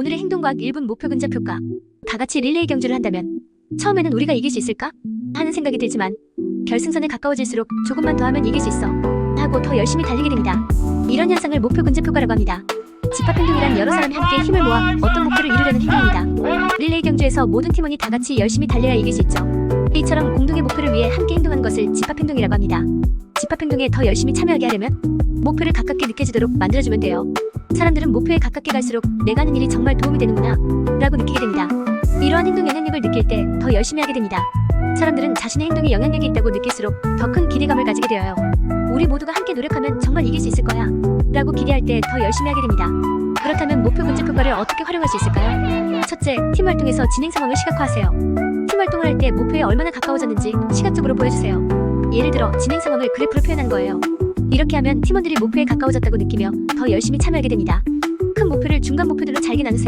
오늘의 행동과학 1분 목표 근접 효과. 다 같이 릴레이 경주를 한다면 처음에는 우리가 이길 수 있을까? 하는 생각이 들지만 결승선에 가까워질수록 조금만 더 하면 이길 수 있어. 하고 더 열심히 달리게 됩니다. 이런 현상을 목표 근접 효과라고 합니다. 집합 행동이란 여러 사람이 함께 힘을 모아 어떤 목표를 이루려는 행동입니다. 릴레이 경주에서 모든 팀원이 다 같이 열심히 달려야 이길 수 있죠. 이처럼 공동의 목표를 위해 함께 행동하는 것을 집합 행동이라고 합니다. 집합 행동에 더 열심히 참여하게 하려면 목표를 가깝게 느껴지도록 만들어주면 돼요. 사람들은 목표에 가깝게 갈수록 내가 하는 일이 정말 도움이 되는구나 라고 느끼게 됩니다. 이러한 행동 영향력을 느낄 때 더 열심히 하게 됩니다. 사람들은 자신의 행동이 영향력이 있다고 느낄수록 더 큰 기대감을 가지게 되어요. 우리 모두가 함께 노력하면 정말 이길 수 있을 거야 라고 기대할 때 더 열심히 하게 됩니다. 그렇다면 목표 근접 효과를 어떻게 활용할 수 있을까요? 첫째, 팀 활동에서 진행 상황을 시각화하세요. 팀 활동을 할 때 목표에 얼마나 가까워졌는지 시각적으로 보여주세요. 예를 들어 진행 상황을 그래프로 표현한 거예요. 이렇게 하면 팀원들이 목표에 가까워졌다고 느끼며 더 열심히 참여하게 됩니다. 큰 목표를 중간 목표들로 잘게 나누세요.